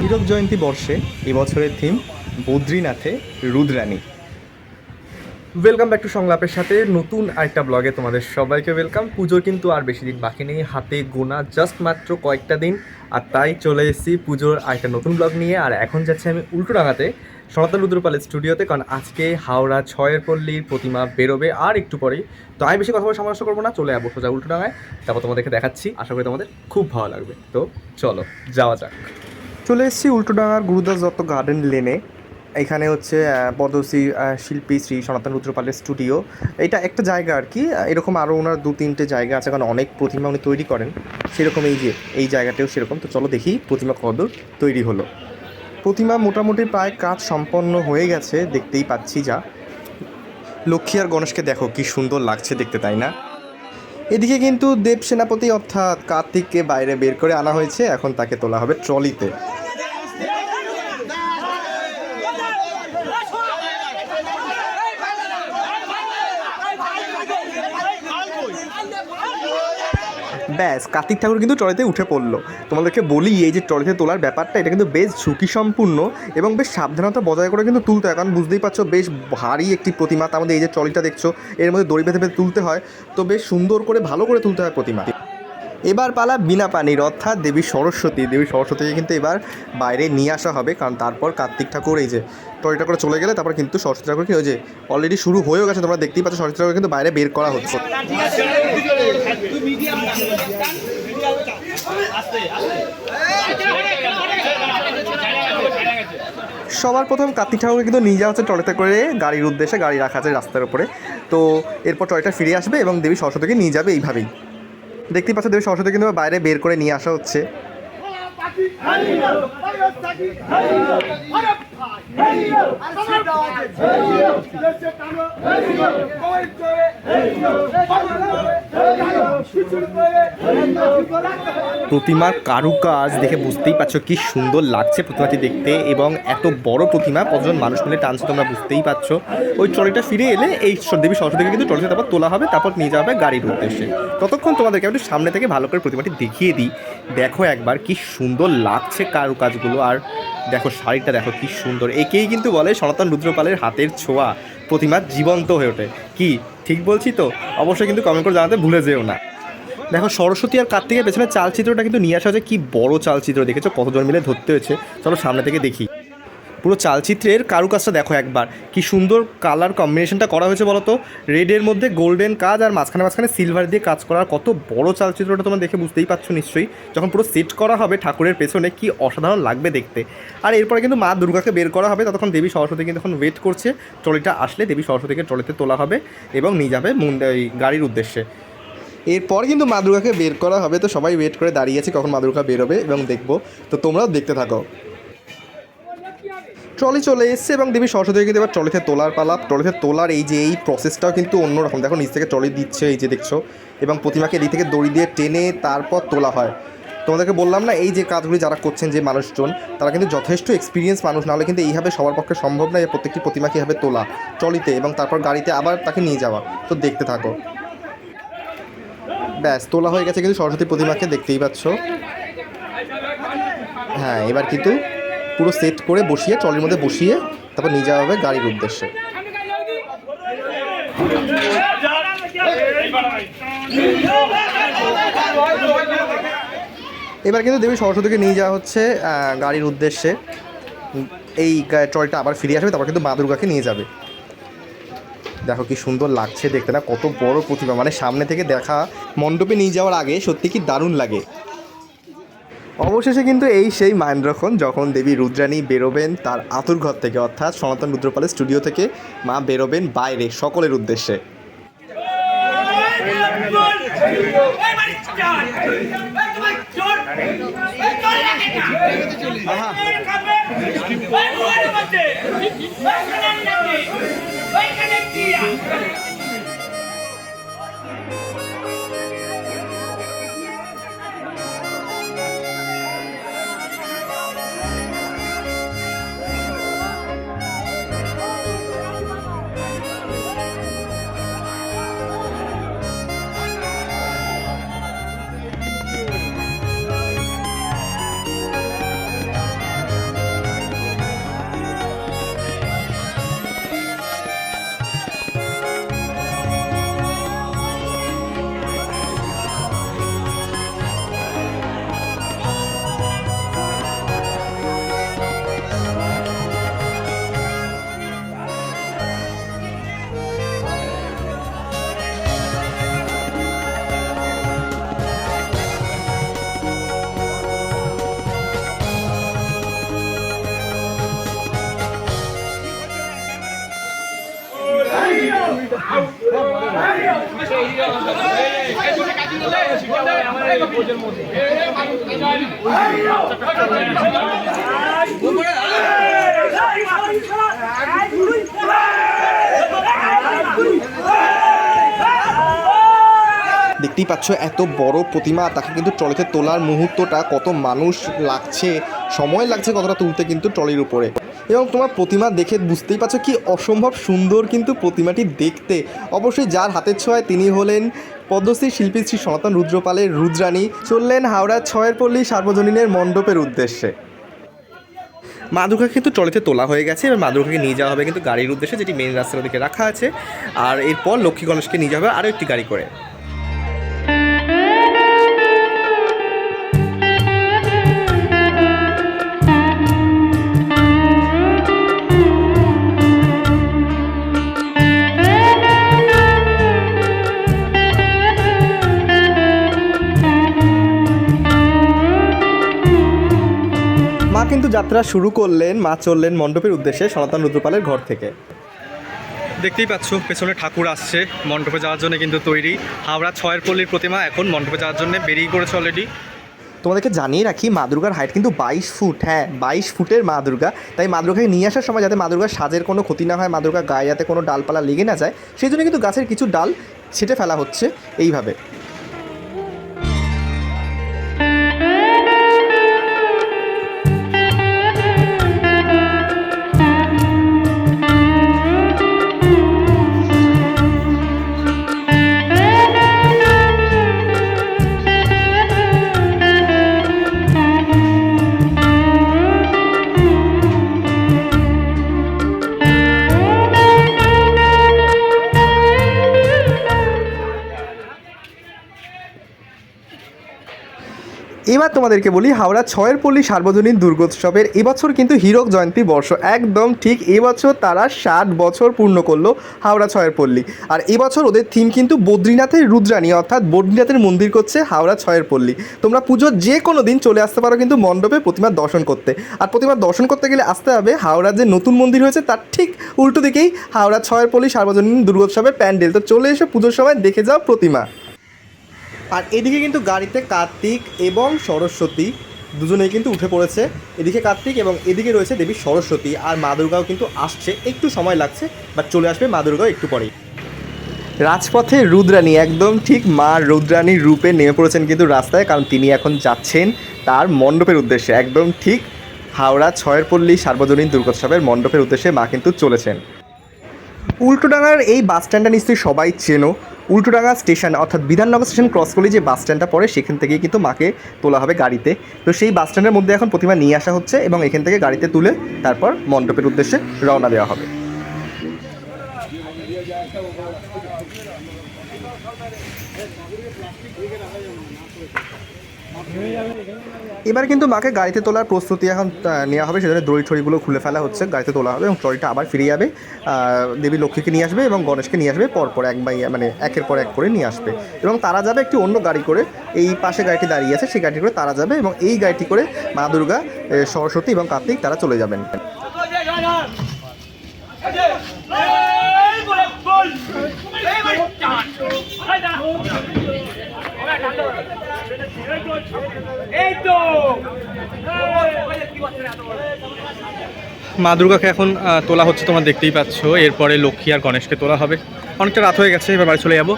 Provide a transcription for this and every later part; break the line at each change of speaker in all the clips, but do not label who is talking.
হীরক জয়ন্তী বর্ষে এবছরের থিম বদ্রীনাথে রুদ্রাণী। ওয়েলকাম ব্যাক টু সংলাপের সাথে নতুন আরেকটা ব্লগে তোমাদের সবাইকে ওয়েলকাম পুজোর কিন্তু আর বেশি দিন বাকি নেই, হাতে গোনা জাস্ট মাত্র কয়েকটা দিন। আর তাই চলে এসেছি পুজোর আরেকটা নতুন ব্লগ নিয়ে। আর এখন যাচ্ছি আমি উল্টোডাঙাতে সনাতন রুদ্রপালের স্টুডিওতে কারণ আজকে হাওড়া ছয়ের পল্লীর প্রতিমা বেরোবে আর একটু পরেই। তো আমি বেশি কথা বলে সমালোচনা করব না, চলে যাব সোজা উল্টোডাঙায় তারপর তোমাদেরকে দেখাচ্ছি, আশা করি তোমাদের খুব ভালো লাগবে। তো চলো, যাওয়া যাক। চলে এসেছি উল্টোডাঙার গুরুদাস দত্ত গার্ডেন লেনে এখানে হচ্ছে পদ্মশ্রী শিল্পী শ্রী সনাতন রুদ্রপালের স্টুডিও এটা একটা জায়গা আর কি এরকম আরও ওনার দু তিনটে জায়গা আছে, কারণ অনেক প্রতিমা উনি তৈরি করেন। সেরকম এই যে, এই জায়গাটাও সেরকম। তো চলো দেখি প্রতিমা কদর তৈরি হলো। প্রতিমা মোটামুটি প্রায় কাজ সম্পন্ন হয়ে গেছে, দেখতেই পাচ্ছি যা। লক্ষ্মী আর গণেশকে দেখো কি সুন্দর লাগছে দেখতে, তাই না? এদিকে কিন্তু দেব সেনাপতি অর্থাৎ কার্তিককে বাইরে বের করে আনা হয়েছে, এখন তাকে তোলা হবে ট্রলিতে। ব্যাস, কার্তিক ঠাকুর কিন্তু ট্রলিতে উঠে পড়ল। তোমাদেরকে বলি, এই যে ট্রলিতে তোলার ব্যাপারটা, এটা কিন্তু বেশ ঝুঁকি সম্পূর্ণ এবং বেশ সাবধানতা বজায় করে কিন্তু তুলতে হয়। কারণ বুঝতেই পারছ, বেশ ভারী একটি প্রতিমা। তার মধ্যে এই যে ট্রলিটা দেখছ, এর মধ্যে দড়ি বেঁধে বেঁধে তুলতে হয়। তো বেশ সুন্দর করে, ভালো করে তুলতে হয় প্রতিমা এবার পালা বিনা পানির, অর্থাৎ দেবী সরস্বতী। দেবী সরস্বতীকে কিন্তু এবার বাইরে নিয়ে আসা হবে, কারণ তারপর কার্তিক ঠাকুর এই যে ট্রলিটা করে চলে গেলে, তারপর কিন্তু সরস্বতী ঠাকুরকে ওই যে অলরেডি শুরু হয়েও গেছে, তোমরা দেখতেই পাচ্ছ সরস্বতী ঠাকুর কিন্তু বাইরে বের করা হচ্ছে। সবার প্রথম কার্তিক ঠাকুরকে কিন্তু নিয়ে যাওয়া হচ্ছে ট্রলিতে করে গাড়ির উদ্দেশ্যে, গাড়ি রাখা আছে রাস্তার উপরে। তো এরপর ট্রলিটা ফিরে আসবে এবং দেবী সরস্বতীকে নিয়ে যাবে এইভাবেই। দেখতেই পাচ্ছ দেবী সরস্বতী কিন্তু বাইরে বের করে নিয়ে আসা হচ্ছে প্রতিমার কারুকাজ দেখে বুঝতেই পারছ কি সুন্দর লাগছে প্রতিমাটি দেখতে এবং এত বড় প্রতিমা, কতজন মানুষ মিলে টানছে তোমরা বুঝতেই পারছ। ওই ট্রলিটা ফিরে এলে এই দেবী সরস্বতীকে কিন্তু ট্রলিতে তারপর তোলা হবে, তারপর নিয়ে যাওয়া হবে গাড়ির উদ্দেশ্যে। ততক্ষণ তোমাদেরকে একটু সামনে থেকে ভালো করে প্রতিমাটি দেখিয়ে দিই। দেখো একবার কি সুন্দর লাগছে কারুকাজগুলো, আর দেখো শাড়িটা, দেখো কি সুন্দর। একেই কিন্তু বলে সনাতন রুদ্রপালের হাতের ছোঁয়া। প্রতিমা জীবন্ত হয়ে ওঠে। কি? ঠিক বলছি তো? অবশ্যই কিন্তু কমেন্ট করে জানাতে ভুলে যেও না। দেখো সরস্বতী আর কার্তিকের পেছনে চালচিত্রটা কিন্তু নিয়ে আসা হয়েছে। কি বড় চালচিত্র দেখেছ? কতজন মিলে ধরতে হয়েছে? চলো সামনে থেকে দেখি। পুরো চালচিত্রের কারুকাজটা দেখো একবার। কি সুন্দর কালার কম্বিনেশনটা করা হয়েছে বলো তো রেডের মধ্যে গোল্ডেন কাজ আর মাঝখানে মাঝখানে সিলভার দিয়ে কাজ করার কত বড় চালচিত্রটা তোমরা দেখে বুঝতেই পারছ নিশ্চয়ই। যখন পুরো সেট করা হবে ঠাকুরের পেছনে কি অসাধারণ লাগবে দেখতে। আর এরপরে কিন্তু মা দুর্গাকে বের করা হবে ততক্ষণ দেবী সরস্বতী কিন্তু এখন ওয়েট করছে। ট্রলিটা আসলে দেবী সরস্বতীকে ট্রলিতে তোলা হবে এবং নিয়ে যাবে গাড়ির উদ্দেশ্যে। এরপর কিন্তু মা দুর্গাকে বের করা হবে। তো সবাই ওয়েট করে দাঁড়িয়ে আছে কখন মা দুর্গা বেরোবে এবং দেখব। তো তোমরাও দেখতে থাকো। ট্রলি চলে এসছে এবং দেবী সরস্বতী কিন্তু এবার ট্রলিতে তোলার পালা। ট্রলিতে তোলার এই যে, এই প্রসেসটাও কিন্তু অন্যরকম। দেখো, নিচ থেকে ট্রলি দিচ্ছে এই যে দেখছ। এবং প্রতিমাকে এদিক থেকে দড়ি দিয়ে টেনে তারপর তোলা হয়। তোমাদেরকে বললাম না, এই যে কাজগুলি যারা করছেন যে মানুষজন, তারা কিন্তু যথেষ্ট এক্সপিরিয়েন্স মানুষ। নাহলে কিন্তু এইভাবে সবার পক্ষে সম্ভব না যে প্রত্যেকটি প্রতিমাকে এভাবে তোলা ট্রলিতে এবং তারপর গাড়িতে আবার তাকে নিয়ে যাওয়া। তো দেখতে থাকো। ব্যাস, তোলা হয়ে গেছে কিন্তু সরস্বতী প্রতিমাকে দেখতেই পাচ্ছ। হ্যাঁ এবার কিন্তু পুরো সেট করে বসিয়ে, ট্রলির মধ্যে বসিয়ে তারপর নিয়ে যাওয়া হবে গাড়ির উদ্দেশ্যে। এবার কিন্তু দেবী সরস্বতীকে নিয়ে যাওয়া হচ্ছে গাড়ির উদ্দেশ্যে। এই ট্রলিটা আবার ফিরে আসবে, তারপর কিন্তু মা দুর্গাকে নিয়ে যাবে। দেখো কি সুন্দর লাগছে দেখতে না, কত বড় প্রতিমা। মানে সামনে থেকে দেখা, মণ্ডপে নিয়ে যাওয়ার আগে সত্যি কি দারুণ লাগে। অবশেষে কিন্তু এই সেই মহেন্দ্রক্ষণ যখন দেবী রুদ্রাণী বেরোবেন তার আতুর ঘর থেকে, অর্থাৎ সনাতন রুদ্রপালের স্টুডিও থেকে মা বেরোবেন বাইরে সকলের উদ্দেশ্যে। ওইখানে কি দেখতেই পাচ্ছ এত বড় প্রতিমা তাকে কিন্তু ট্রলিতে তোলার মুহূর্তটা কত মানুষ লাগছে। সময় লাগছে কতটা তুলতে কিন্তু ট্রলির উপরে। এবং তোমার প্রতিমা দেখে বুঝতেই পারছ কি অসম্ভব সুন্দর কিন্তু প্রতিমাটি দেখতে। অবশ্যই যার হাতের ছোঁয়ায় তিনি হলেন পদ্মশ্রী শিল্পী শ্রী সনাতন রুদ্রপালের রুদ্রাণী। চললেন হাওড়া ছয়ের পল্লী সার্বজনীনের মণ্ডপের উদ্দেশ্যে। মা দুর্গা কিন্তু ট্রলিতে তোলা হয়ে গেছে, এবার মা দুর্গাকে নিয়ে যাওয়া হবে কিন্তু গাড়ির উদ্দেশ্যে, যেটি মেন রাস্তার ওদিকে রাখা আছে। আর এরপর লক্ষ্মী গণেশকে নিয়ে যাওয়া হবে আরও একটি গাড়ি করে। কিন্তু যাত্রা শুরু করলেন মা চললেন মণ্ডপের উদ্দেশ্যে সনাতন রুদ্রপালের ঘর থেকে। দেখতেই পাচ্ছ পেছনে ঠাকুর আসছে মণ্ডপে যাওয়ার জন্য কিন্তু তৈরি। হাওড়া ছয়ের পল্লীর প্রতিমা এখন মণ্ডপে যাওয়ার জন্য বেরিয়ে পড়েছে অলরেডি তোমাদেরকে জানিয়ে রাখি মা দুর্গার হাইট কিন্তু বাইশ ফুট হ্যাঁ বাইশ ফুটের মা দুর্গা। তাই মা দুর্গাকে নিয়ে আসার সময় যাতে মা দুর্গার সাজের কোনো ক্ষতি না হয় মা দুর্গার গায়ে যাতে কোনো ডালপালা লেগে না যায় সেই জন্য কিন্তু গাছের কিছু ডাল ছেটে ফেলা হচ্ছে এইভাবে। এবার তোমাদেরকে বলি, হাওড়া ছয়ের পল্লী সার্বজনীন দুর্গোৎসবের এবছর কিন্তু হীরক জয়ন্তী বর্ষ। একদম ঠিক এবছর তারা ষাট বছর পূর্ণ করল হাওড়া ছয়ের পল্লী। আর এবছর ওদের থিম কিন্তু বদ্রীনাথের রুদ্রাণী, অর্থাৎ বদ্রীনাথের মন্দির করছে হাওড়া ছয়ের পল্লী। তোমরা পুজোর যে কোনো দিন চলে আসতে পারো কিন্তু মণ্ডপে প্রতিমার দর্শন করতে। আর প্রতিমার দর্শন করতে গেলে আসতে হবে হাওড়ার যে নতুন মন্দির হয়েছে তার ঠিক উল্টো দিকেই হাওড়া ছয়ের পল্লী সার্বজনীন দুর্গোৎসবের প্যান্ডেল। তো চলে এসে পুজোর সময় দেখে যাও প্রতিমা। আর এদিকে কিন্তু গাড়িতে কার্তিক এবং সরস্বতী দুজনেই কিন্তু উঠে পড়েছে। এদিকে কার্তিক এবং এদিকে রয়েছে দেবী সরস্বতী আর মা দুর্গাও কিন্তু আসছে। একটু সময় লাগছে, বাট চলে আসবে মা দুর্গাও একটু পরেই। রাজপথে রুদ্রাণী, একদম ঠিক মা রুদ্রাণীর রূপে নেমে পড়েছেন কিন্তু রাস্তায়, কারণ তিনি এখন যাচ্ছেন তার মণ্ডপের উদ্দেশ্যে। একদম ঠিক হাওড়া ছয়ের পল্লী সার্বজনীন দুর্গোৎসবের মণ্ডপের উদ্দেশ্যে মা কিন্তু চলেছেন। উল্টোডাঙার এই বাস স্ট্যান্ডটা নিশ্চয়ই সবাই চেনো। উল্টোডাঙ্গা স্টেশন অর্থাৎ বিধাননগর স্টেশন ক্রস করলে যে বাস স্ট্যান্ডটা পড়ে, সেখান থেকে কিন্তু মাকে তোলা হবে গাড়িতে। তো সেই বাসস্ট্যান্ডের মধ্যে এখন প্রতিমা নিয়ে আসা হচ্ছে এবং এখান থেকে গাড়িতে তুলে তারপর মণ্ডপের উদ্দেশ্যে রওনা দেওয়া হবে। এবার কিন্তু মাকে গাড়িতে তোলার প্রস্তুতি এখন নেওয়া হবে। সেজন্য দড়ি ছড়িগুলো খুলে ফেলা হচ্ছে, গাড়িতে তোলা হবে এবং ট্রলিটা আবার ফিরে যাবে। দেবী লক্ষ্মীকে নিয়ে আসবে এবং গণেশকে নিয়ে আসবে, পরপর এক বাই মানে একের পর এক করে নিয়ে আসবে। এবং তারা যাবে একটি অন্য গাড়ি করে, এই পাশে গাড়িটি দাঁড়িয়ে আছে, সেই গাড়িটি করে তারা যাবে এবং এই গাড়িটি করে মা দুর্গা সরস্বতী এবং কার্তিক তারা চলে যাবেন। মা দুর্গাকে এখন তোলা হচ্ছে, তোমার দেখতেই পাচ্ছ। এরপরে লক্ষ্মী আর গণেশকে তোলা হবে। অনেকটা রাত হয়ে গেছে, এবার বাড়ি চলে যাব।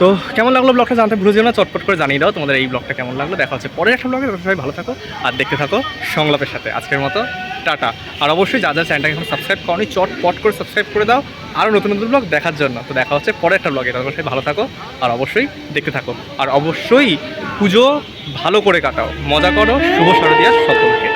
তো কেমন লাগল ব্লগটা জানতে ভুলে না, চটপট করে জানিয়ে দাও তোমাদের এই ব্লগটা কেমন লাগল। দেখা হচ্ছে পরের একটা ব্লগে সবাই ভালো থাকো আর দেখতে থাকো সংলাপের সাথে। আজকের মতো টাটা। আর অবশ্যই যা যা চ্যানেলটাকে এখন সাবস্ক্রাইব করনি, চটপট করে সাবস্ক্রাইব করে দাও। আরও নতুন নতুন ব্লগ দেখার জন্য। তো দেখা হচ্ছে পরের একটা ব্লগে অবশ্যই ভালো থাকো আর অবশ্যই দেখতে থাকো। আর অবশ্যই পুজো ভালো করে কাটাও। মজা করো, শুভ শারদিয়া সকলকে।